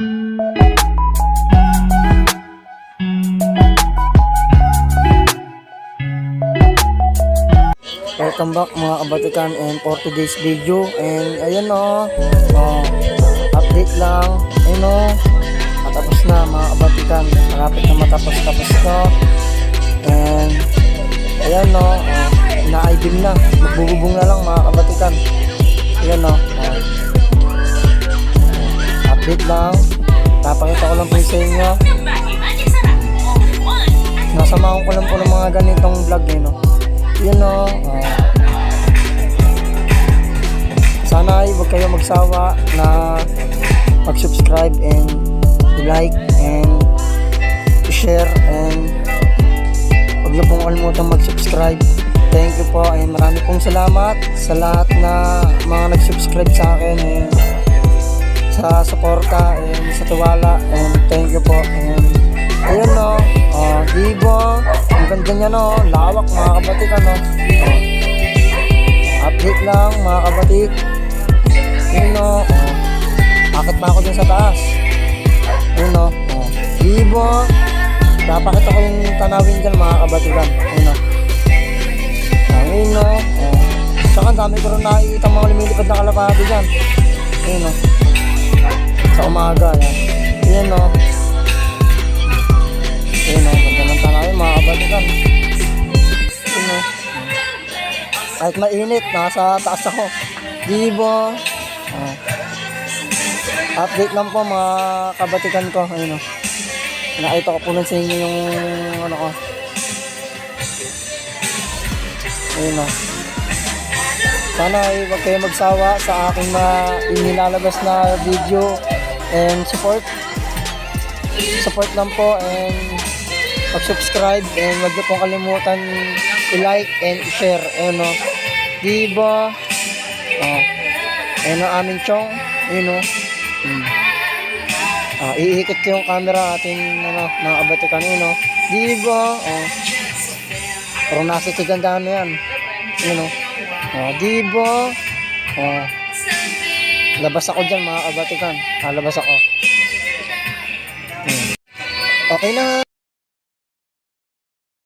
Welcome back mga kabatikan and for today's video. And ayun o oh, update lang. Ayun o matapos na mga kabatikan. Malapit na matapos tapos to. And ayun o oh, na-ideal na. Magbububong na lang mga kabatikan. Ayun o update lang papakita ko lang po sa inyo nasamahan ko lang po ng mga ganitong vlog eh no yun o. ah. sana ay huwag kayo magsawa na mag-subscribe and i-like and i-share and huwag niyo pong kalimutan mag-subscribe. Thank you po and marami pong salamat sa lahat na mga nag-subscribe sa akin and sa suporta and sa tiwala and thank you po and ayun no oh, Dibo ang ganda niya no lawak mga kabatik ano oh. update lang mga kabatik yun no oh. akit pa ako dun sa taas yun no oh. Dibo napakita ko yung tanawin dyan mga kabatikan yun no ayun no oh. saka dami ko rin nakikita mga lumilipad na kalapati dyan yun no sa umaga yan. Yun no? Yun no? Ganda ng tanawin mga kabatikan yun no? Kahit mainit nasa taas ako. Dibo oh. update lang po mga kabatikan ko. Ayun no? Nakita ko po lang sa inyo yung ano ko. Ayun no? Sana ay huwag kayo magsawa sa aking mga inilalabas na video and support. Support lang po and mag-subscribe and huwag niyo pong kalimutan i-like and i-share. Ayun no? Diba oh. Ayun ang aming chong. Ayun no? Hmm. ah, iikot ko yung camera ating ano, mga kabatikan yun no? Diba oh. Pero nasa tigandahan na yan. Yun no? Oh diba oh labas ako dyan mga kabatikan. Ah, labas ako. Hmm. okay na